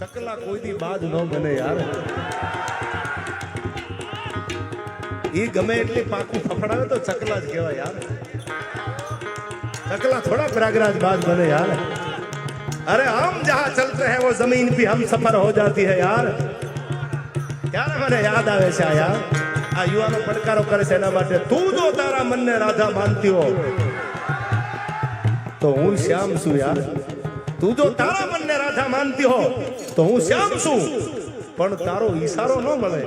ચકલા કોઈ દી બાજ ન બને યાર ઈ ગમે એટલી પાકું ફફડાવે તો ચકલા જ કહેવાય યાર चकला थोड़ा प्रयागराज बाज बने यार अरे हम जहाँ चलते हैं वो जमीन भी हम सफर हो जाती है यार ત્યારે મને યાદ આવે છે આ યાર આ યુવાનો પડકારો કરે છે એના માટે તું જો તારા મનને રાધા માનતી હો તો હું શ્યામ છું યાર તું જો તારા મનને રાધા માનતી હો તો હું શ્યામ છું. પણ તારો ઈશારો ન મળે.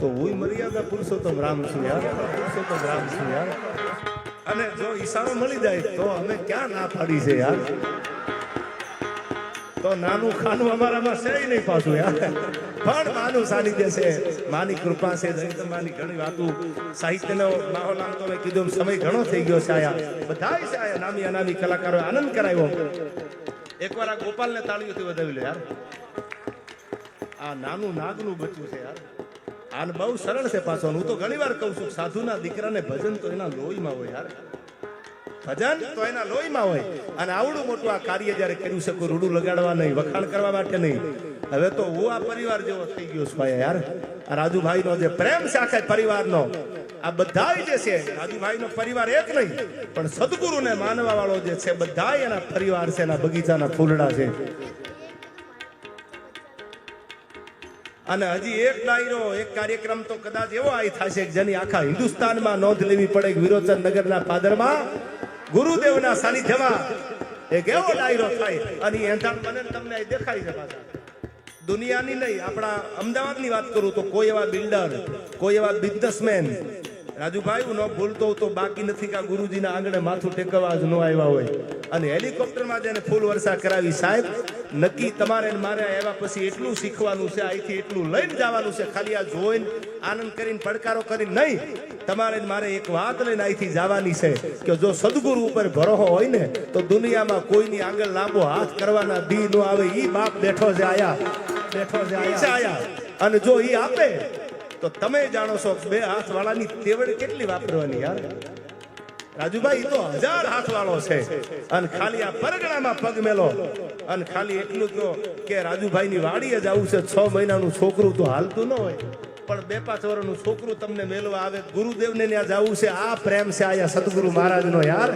તો હું મર્યાદા પુરુષોત્તમ રામ છું યાર. પુરુષોત્તમ રામ છું યાર. અને જો ઈશારો મળી જાય તો અમે ક્યાં ના પાડી છે યાર? તો નાનું ખાનું અમારામાં છે નહીં પાછું યાર. પણ માનું સાનિધ્ય છે. માની કૃપા છે. માની ઘણી વાતો. સાહિત્યનો માહોલ આમ તો મેં કીધું સમય ઘણો થઈ ગયો છે આયા. બધાય છે આયા. નામી અનામી કલાકારો આનંદ કરાવ્યો. એકવાર આ ગોપાલને તાળીઓથી વધાવી લે યાર. આ નાનું નાગનું બચ્યું છે યાર. આને બહુ સરળ છે પાછો. હું તો ઘણી વાર કહું છું, સાધુના દીકરાને ભજન તો એના લોહીમાં હોય યાર. ભજન તો એના લોહીમાં હોય. અને આવડું મોટું આ કાર્ય જ્યારે કર્યું છે, કોઈ રૂડું લગાડવા નહીં, વખાણ કરવા માટે નહીં. હવે તો હું આ પરિવાર જેવો થઈ ગયો છું યાર. આ રાજુભાઈનો જે પ્રેમ છે આખા પરિવારનો આ બધા જે છે રાજુભાઈનો પરિવાર એક નહીં, પણ સદગુરુને માનવા વાળો જે છે બધા એના પરિવાર છે, એના બગીચાના ફૂલડા છે. અને હજી એક ડાયરો, એક કાર્યક્રમ તો કદાચ એવો આવી થશે જેની આખા હિન્દુસ્તાનમાં નોંધ લેવી પડે કે વિરોચન નગરના પાદરમાં ગુરુદેવના સાનિધ્યમાં એક એવો ડાયરો થાય. અને એંધાણ બને ને તમને દેખાય છે દુનિયાની નહીં, આપણા અમદાવાદની વાત કરું તો કોઈ એવા બિલ્ડર, કોઈ એવા બિઝનેસમેન રાજુભાઈ હું ન ભૂલતો તો બાકી નથી કે ગુરુજીના આંગણે માથું ટેકવા જ ન આવ્યા હોય. અને હેલિકોપ્ટરમાં જેને ફૂલ વર્ષા કરાવી સાહેબ નક્કી તમારે ને મારે આવ્યા પછી એટલું શીખવાનું છે અહીંથી એટલું લઈને જવાનું છે ખાલી આ જોઈને આનંદ કરીને પડકારો કરીને નહીં. તમારે મારે એક વાત લઈને અહીંથી જવાની છે કે જો સદગુરુ ઉપર ભરોહો હોય ને તો દુનિયામાં કોઈની આગળ લાંબો હાથ કરવાના દી નો આવે. ઈ બાપ બેઠો છે આયા. બેઠો છે આયા. છે આયા. અને જો ઈ આપે તો તમે જાણો છો બે હાથ વાળાની તેવડ કેટલી વાપરવાની યાર? રાજુભાઈ તો હજાર હાથ વાળો છે. અને ખાલી આ પરગણામાં પગ મેલો. અને ખાલી એટલું કહો કે રાજુભાઈ ની જ આવું છે. છ મહિનાનું છોકરું તો હાલતું ન હોય. પણ બે પાંચ વર્ષનું છોકરું તમને મેળવા આવે, ગુરુદેવને ત્યાં જવું છે. આ પ્રેમ છે આયા સદગુરુ મહારાજનો યાર.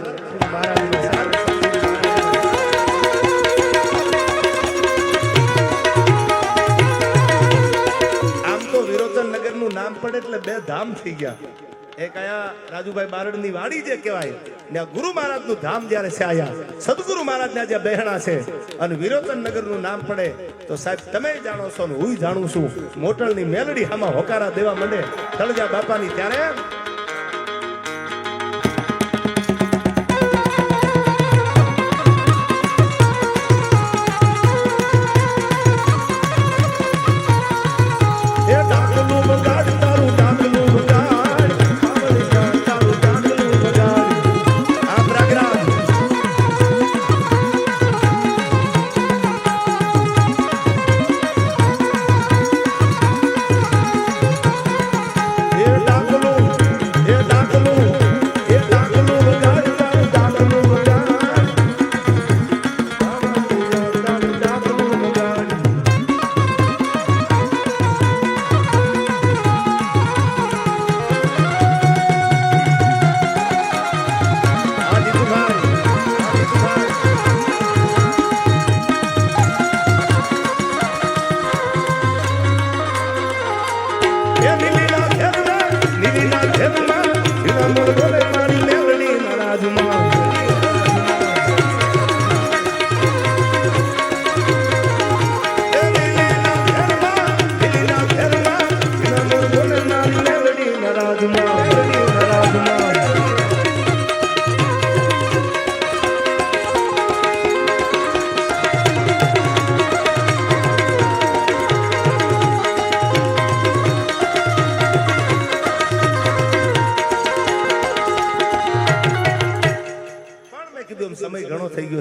મહારાજનો ધામ થઈ ગયા. એ કયા રાજુભાઈ બારડની વાડી જે કહેવાય ને ગુરુ મહારાજનું ધામ જયારે છે આયા સદગુરુ મહારાજ ના જે બહેણા છે અને વિરોચન નગરનું નામ પડે, તો સાહેબ તમે જાણો છો ને હું જાણું છું મોટલની મેલડી હામાં હોકારા દેવા માંડે, તળજા બાપાની ત્યારે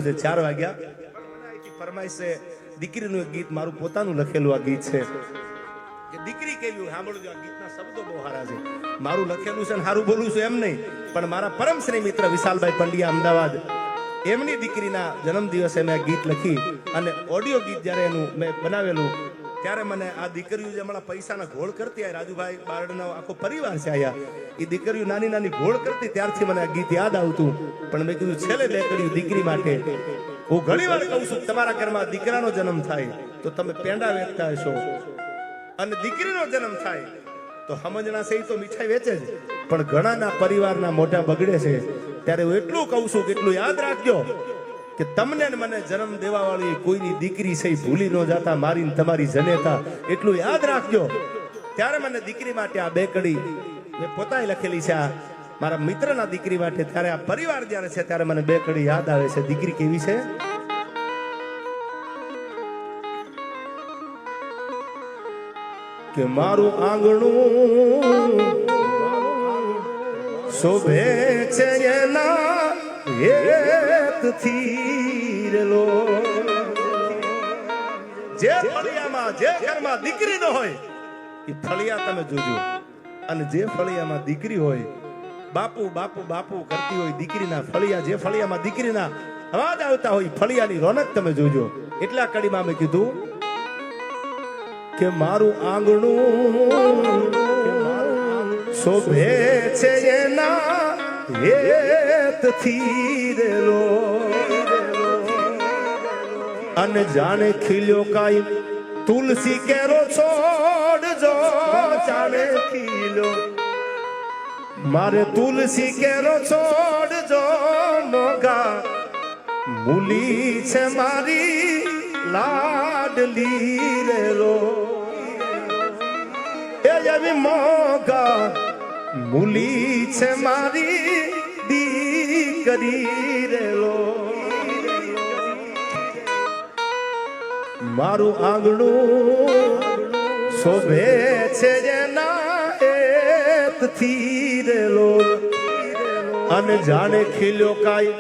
ગયો ચાર વાગ્યા. ફરમાઈશે દીકરીનું એક ગીત, મારું પોતાનું લખેલું આ ગીત છે. દીકરી કેવી સાંભળજો, આ ગીતના શબ્દો બહુ સારા છે. મારું લખેલું છે ને સારું બોલું છું એમ નહીં, પણ મારા પરમ શ્રી મિત્ર વિશાલભાઈ પંડ્યા અમદાવાદ, એમની દીકરીના જન્મ દિવસે મેં ગીત લખી અને ઓડિયો ગીત જ્યારે એનું મેં બનાવેલું ત્યારે મને આ દીકરીઓ જે હમણાં પૈસાના ઘોળ કરતી આ રાજુભાઈ બારડનો આખો પરિવાર છે આયા એ દીકરીઓ નાની નાની ઘોળ કરતી ત્યારથી મને આ ગીત યાદ આવતું. પણ મેં કીધું, છેલ્લે બે કર્યું દીકરી માટે. હું ઘણી વાર કહું છું, તમારા ઘરમાં દીકરાનો જન્મ થાય, તો તમે પેંડા વેચતા હશો. અને દીકરીનો જન્મ થાય, તો સમજણા છે તો મીઠાઈ વેચે જ. પણ ઘણાના પરિવારના મોટા બગડે છે. ત્યારે હું એટલું કહું છું કે એટલું યાદ રાખજો. કે તમને મને જન્મ દેવા વાળી કોઈની દીકરી છે ભૂલી ન જાતા, મારી તમારી જનેતા. એટલું યાદ રાખજો. ત્યારે મને દીકરી માટે આ બે કડી મેં પોતાએ લખેલી છે આ. મારા મિત્રના દીકરી માટે ત્યારે આ પરિવાર જ્યારે છે ત્યારે મને બે કડી યાદ આવે છે. દીકરી કેવી છે? કે મારું આંગણું શોભે છે એના હેતથી રેલો જે ફળિયામાં, જે ઘરમાં દીકરી ન હોય એ ફળિયા તમે જોજો. અને જે ફળિયામાં દીકરી હોય, બાપુ બાપુ બાપુ કરતી હોય દીકરીના ફળિયા, જે ફળિયામાં દીકરીના અવાજ આવતા હોય ફળિયાની રોનક તમે જોજો. એટલા કડીમાં મેં કીધું કે મારું આંગણું શોભે છે એના હેતથી રેલો અને જાણે ખીલ્યો કાઈ તુલસી કેરો છોડ જો જાણે ખીલ્યો મારે તુલસી કેરો છોડ જો મોગા મૂલી છે મારી લાડલી રેલો એ એવી મોગા મૂલી છે મારી દીકરી રેલો. મારું આંગણું શોભે છે જેના એતથી રેલો. અને જાણે ખીલ્યો કાય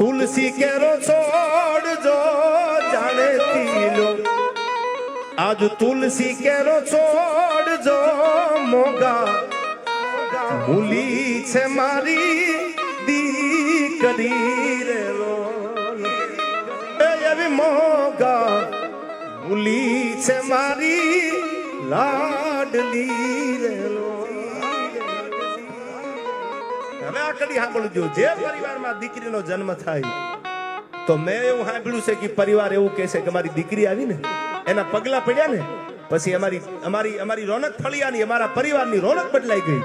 તુલસી કેરો છોડ જો જાણે ખીલ્યો. આજ તુલસી કેરો છોડ જો મોગા મૂલી છે મારી દીકરી રે એવી મોગા ભૂલી છે મારી લાડલી રે હવે આ કડી સાંભળજો જે પરિવારમાં દીકરીનો જન્મ થાય, તો મેં એવું સાંભળ્યું છે કે પરિવાર એવું કહે છે કે મારી દીકરી આવી ને એના પગલા પડ્યા ને, પછી અમારી અમારી અમારી રોનક ફળિયાની, અમારા પરિવારની રોનક બદલાઈ ગઈ.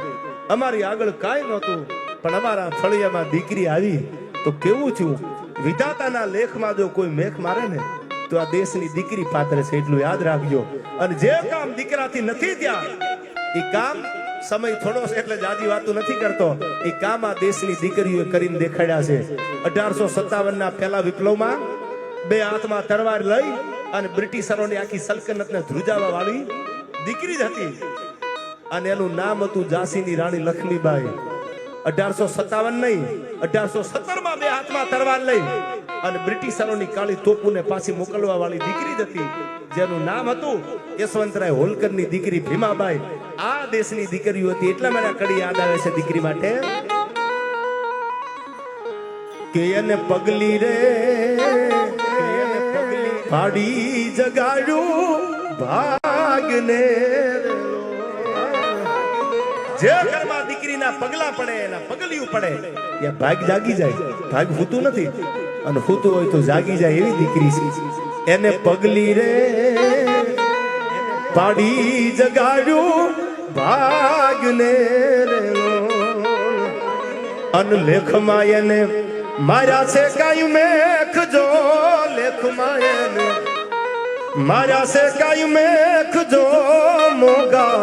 અમારી આગળ કાંઈ નહોતું, પણ અમારા ફળિયામાં દીકરી આવી. તો કેવું થયું? વિધાતાના લેખમાં જો કોઈ મેખ મારે ને, તો આ દેશની દીકરી પાત્ર છે, એટલું યાદ રાખજો. અને જે કામ દીકરાથી નથી ત્યાં એ કામ સમય થોડો છે, એટલે જાજી વાતો નથી કરતો. એ કામ આ દેશની દીકરીઓએ કરીને દેખાડ્યા છે. અઢારસો સત્તાવન ના પહેલા વિપ્લવમાં બે હાથમાં તરવાર લઈ અને બ્રિટિશરોની આખી સલ્તનતને ધ્રુજાવા વાળી દીકરી જ હતી. અને એનું નામ હતું ઝાંસીની રાણી લક્ષ્મીબાઈ. અઢારસો સત્તાવન નહીં, અઢારસો સત્તરમાં બે હાથમાં તરવાર લઈ અને બ્રિટિશરોની કાળી તોપુને પાછી મોકલવા વાળી દીકરી જ હતી, જેનું નામ હતું યશવંતરાય હોલકરની દીકરી ભીમાબાઈ. આ દેશની દીકરીઓ હતી, એટલા મને કડી યાદ આવે છે દીકરી માટે. કે એને પગલી રે પગલી ફાડી જગાડ્યું ભાગને જે ઘરમાં દીકરીના પગલા પડે, એના પગલિયું પડે, એ ભાગ જાગી જાય. ભાગ હોતું નથી. અને હોતું હોય તો જાગી જાય એવી દીકરી છે. એને પગલી રે પાડી જગાડ્યું, ભાગને રે અન લેખમાં એને માર્યા છે કાયું મેખ જો, લેખમાં એને માર્યા છે કાયું મેખ જો, મોગા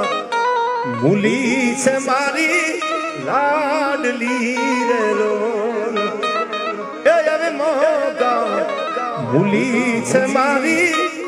મૂલી છે મારી લાડલી રે રો એ હવે મોગા. છે મારી